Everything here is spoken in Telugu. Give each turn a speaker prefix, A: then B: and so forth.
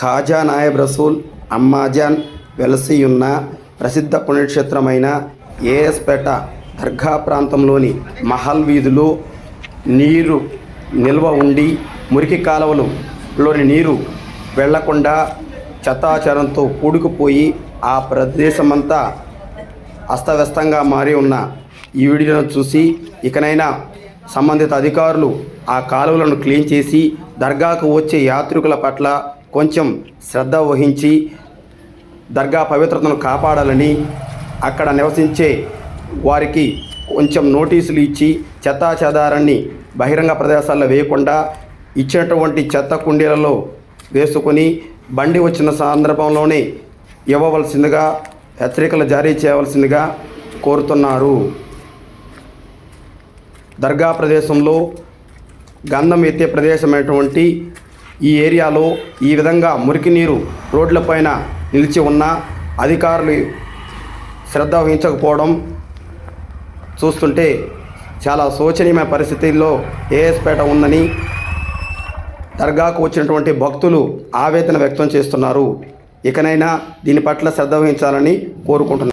A: ఖాజా నాయబ్ రసూల్ అమ్మాజాన్ వెలసియున్న ప్రసిద్ధ పుణ్యక్షేత్రమైన ఏఎస్పేట దర్గా ప్రాంతంలోని మహల్ వీధిలో నీరు నిల్వ ఉండి మురికి కాలువలులోని నీరు వెళ్ళకుండా చతాచారంతో కూడుకుపోయి ఆ ప్రదేశమంతా అస్తవ్యస్తంగా మారి ఉన్న ఈ వీడియోను చూసి ఇకనైనా సంబంధిత అధికారులు ఆ కాలువలను క్లీన్ చేసి దర్గాకు వచ్చే యాత్రికుల పట్ల కొంచెం శ్రద్ధ వహించి దర్గా పవిత్రతను కాపాడాలని అక్కడ నివసించే వారికి కొంచెం నోటీసులు ఇచ్చి చెత్తా చెదారాన్ని బహిరంగ ప్రదేశాల్లో వేయకుండా ఇచ్చినటువంటి చెత్త కుండీలలో వేసుకొని బండి వచ్చిన సందర్భంలోనే ఇవ్వవలసిందిగా హెచ్చరికలు జారీ చేయవలసిందిగా కోరుతున్నారు. దర్గా ప్రదేశంలో గంధం ఎత్తే ప్రదేశమైనటువంటి ఈ ఏరియాలో ఈ విధంగా మురికి నీరు రోడ్లపైన నిలిచి ఉన్న అధికారులు శ్రద్ధ వహించకపోవడం చూస్తుంటే చాలా శోచనీయమైన పరిస్థితుల్లో ఏఎస్పేట ఉందని దర్గాకు వచ్చినటువంటి భక్తులు ఆవేదన వ్యక్తం చేస్తున్నారు. ఇకనైనా దీని పట్ల శ్రద్ధ వహించాలని కోరుకుంటున్నారు